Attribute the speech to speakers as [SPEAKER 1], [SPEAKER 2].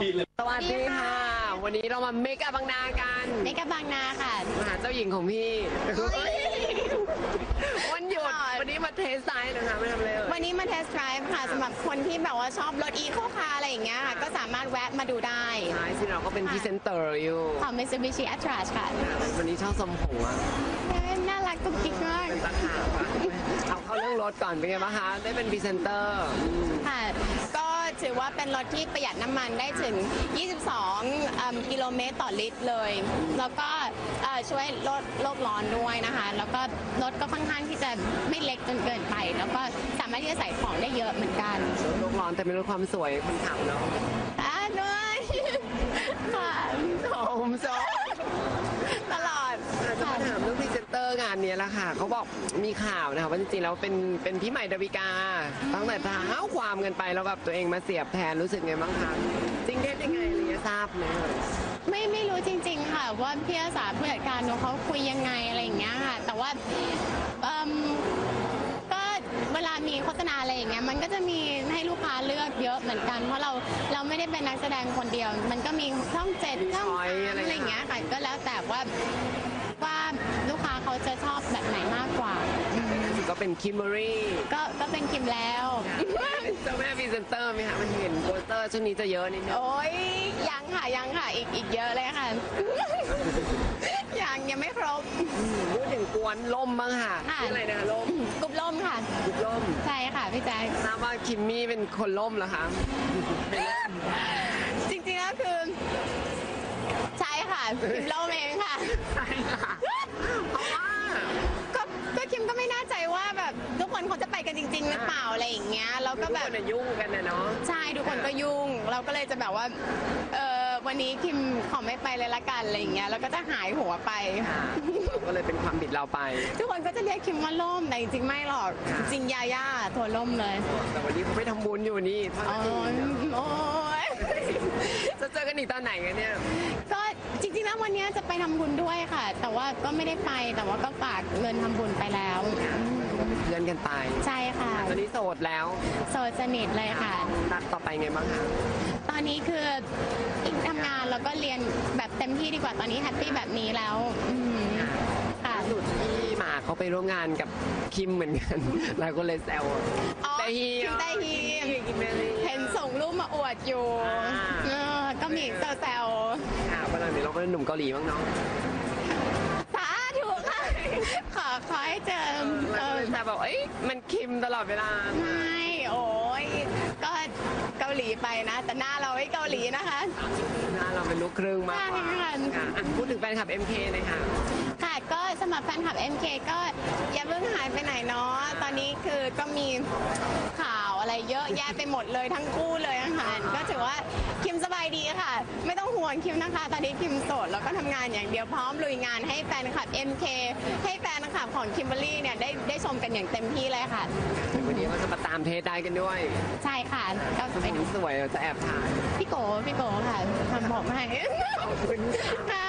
[SPEAKER 1] ปีเลย
[SPEAKER 2] สวัสดีค่ะ วันนี้เรามาเมกะบางนากัน
[SPEAKER 3] เมกะบางนาค่ะ
[SPEAKER 2] มาหาเจ้าหญิงของพี่วันหยุด
[SPEAKER 3] ตลอด
[SPEAKER 2] วันนี้มาเทสไซด์นะคะไม่ทำอะไรเลย
[SPEAKER 3] วันนี้มาเทสต์ไดรฟ์ค่ะสำหรับคนที่แบบว่าชอบรถอีโคคาร์อะไรอย่างเงี้ยค่ะก็สามารถแวะมาดูได้
[SPEAKER 2] ใช่ซึ่งเราก็เป็นพรีเซนเตอร์อยู่
[SPEAKER 3] ของ Mitsubishi a t r a s ค่ะ
[SPEAKER 2] วันนี้ชอบสมผงอะ
[SPEAKER 3] เอ้ยน่ารักกุ๊กกิ๊กมาก
[SPEAKER 2] เป็นตะขาบอะเอาเข้าเรื่องรถก่อนเป็นไงบ้างคะได้เป็นพรีเซนเตอร์อืม
[SPEAKER 3] ค่ะก็ถือ ว่าเป็นรถที่ประหยัดน้ำมันได้ถึง 22อืมกิโลเมตรต่อลิตรเลย แล้วก็เอ่อช่วยลดโลกร้อนด้วยนะคะ แล้วก็รถก็ค่อนข้างที่จะไม่เล็กจนเกินไป แล้วก็สามารถที่จะใส่ของได้เยอะเหมือนกัน
[SPEAKER 2] โลกร้อนแต่เป็นรถความสวยคนขับเนาะ
[SPEAKER 3] อ่าด้วยค่ะ
[SPEAKER 2] หอมซอ
[SPEAKER 3] ตลอด
[SPEAKER 2] จะมาถามเรื่องพรีเซ นี้แหละค่ะเขาบอกมีข่าวนะคะว่าจริงๆแล้วเป็นเป็นพี่ใหม่ดาวิกา ตั้งแต่เท้าความกันไปแล้วแบบตัวเองมาเสียบแทนรู้สึกไงบ้างคะจริงเท็จยังไงอะไรเงี้ยทราบไหมเอ่ย
[SPEAKER 3] ไม่ไม่รู้จริง ๆ ค่ะ ว่าพี่อาสาผู้จัดการหนูเขาคุยยังไงอะไรอย่างเงี้ยค่ะ แต่ว่าเอิ่มก็เวลามีโฆษณาอะไรอย่างเงี้ยมันก็จะมีให้ลูกค้าเลือกเยอะเหมือนกัน เพราะเราเราไม่ได้เป็นนักแสดงคนเดียว มันก็มีช่องเจ็ดช่องสามอะไรอย่างเงี้ยค่ะก็แล้วแต่ว่าว่าลูกค้าเขาจะชอบแบบไหนมากกว่าอืม
[SPEAKER 2] ก็ เป็นคิมเบอรี่
[SPEAKER 3] ก็ก็เป็นคิมแล้ว
[SPEAKER 2] เจ้าแม่พรีเซนเตอร์ไหมคะมันเห็นโปสเตอร์ช่วงนี้จะเยอะนิดนึง
[SPEAKER 3] โอ้ยยังค่ะยังค่ะอีกอีกเยอะเลยค่ะ ยังยังไม่ครบ
[SPEAKER 2] พูดถึงกวนล่มบ้างค่ะ
[SPEAKER 3] ค่ะ
[SPEAKER 2] ชื่ออะไรนะคะล่ม
[SPEAKER 3] กลุ่มล่มค่ะ
[SPEAKER 2] กุบล่ม
[SPEAKER 3] ใช่ค่ะพี่แจ๊ค
[SPEAKER 2] ทราบว่าคิมมี่เป็นคนล่มเหรอคะ
[SPEAKER 3] จริงๆแล้วคือ ใช่ค่ะคิมล่มเองค่ะ
[SPEAKER 2] ใช่ค่ะ นน่ะยุ่งกันนะเนาะ
[SPEAKER 3] ใช่ทุกคนก็ยุ่ง เราก็เลยจะแบบว่าเออวันนี้คิมขอไม่ไปเลยละกันอะไรอย่างเงี้ยแล้วก็จะหายหัวไป
[SPEAKER 2] ค่ะก็เลยเป็นความผิดเราไป
[SPEAKER 3] ทุกคนก็จะเรียกคิมว่าล่มแต่จริงๆไม่หรอก
[SPEAKER 2] ค่ะ
[SPEAKER 3] จริงๆยาย่าตัวล่มเลย
[SPEAKER 2] แต่วันนี้เขาไปทำบุญอยู่นี่ทอด
[SPEAKER 3] โอ้
[SPEAKER 2] กระถิ่น
[SPEAKER 3] ยโอ้ย
[SPEAKER 2] จะเจอกันอีกตอนไหนกันเนี่ย
[SPEAKER 3] ก็จริงๆแล้ววันเนี้ยจะไปทำบุญด้วยค่ะ แต่ว่าก็ไม่ได้ไปแต่ว่าก็ฝากเงินทำบุญไปแล้ว
[SPEAKER 2] เพื่อนกันไป
[SPEAKER 3] ใช่ค่ะ
[SPEAKER 2] ตอนนี้โสดแล้ว
[SPEAKER 3] โสดสนิทเลยค่ะ
[SPEAKER 2] นัดต่อไปไงบ้างคะ
[SPEAKER 3] ตอนนี้คืออีกทำงานแล้วก็เรียนแบบเต็มที่ดีกว่าตอนนี้แฮปปี้แบบนี้แล้วอืมค่ะ
[SPEAKER 2] ล่าสุดที่หมากเขาไปร่วมงานกับคิมเหมือนกันหลายคนเลยแซว
[SPEAKER 3] อ๋อ
[SPEAKER 2] แต่ฮี
[SPEAKER 3] คิมไต้ฮี
[SPEAKER 2] คิมเบอรี่
[SPEAKER 3] เห็นส่งรูปมาอวดอยู่
[SPEAKER 2] อ่า
[SPEAKER 3] เออก็มีแซว
[SPEAKER 2] ค่ะวันหลังเดี๋ยวเราเป็นหนุ่มเกาหลีบ้างเนาะ
[SPEAKER 3] ๆสาธุค่ะ ขอขอให้เจอ เออ
[SPEAKER 2] แต่แบบเอ้ยมันคิมตลอดเวลา
[SPEAKER 3] ไม่โอ้ยก็เกาหลีไปนะ แต่หน้าเราไม่เกาหลีนะคะ
[SPEAKER 2] หน้าเราเป็นลูกครึ่งมากกว่า
[SPEAKER 3] ใช่ค่ะ
[SPEAKER 2] ค่ะอะพูดถึงแฟนคลับ MK เลยค่ะ
[SPEAKER 3] ค่ะก็สำหรับแฟนคลับ MK ก็อย่าเพิ่งหายไปไหนเนาะตอนนี้คือก็มีข่าวอะไรเยอะแยะไปหมดเลยทั้งคู่เลยอาหารก็ถือว่าคิมสบายดีค่ะ ไม่ต้องห่วงคิมนะคะ ตอนนี้คิมโสดแล้วก็ทำงานอย่างเดียวพร้อมลุยงานให้แฟนคลับ MK ให้แฟนคลับของคิมเบอรรี่เนี่ยได้ได้ชมกันอย่างเต็มที่เลยค่ะ
[SPEAKER 2] วันนี้ก็จะมาตามเทสได้กันด้วย
[SPEAKER 3] ใช่ค่ะก็
[SPEAKER 2] ส
[SPEAKER 3] ไป
[SPEAKER 2] วย
[SPEAKER 3] ดู
[SPEAKER 2] สวยเราจะแอบถ่าย
[SPEAKER 3] พี่โกพี่โกค่ะทำผมให้
[SPEAKER 2] ขอบคุณค่ะ
[SPEAKER 3] ค่ะ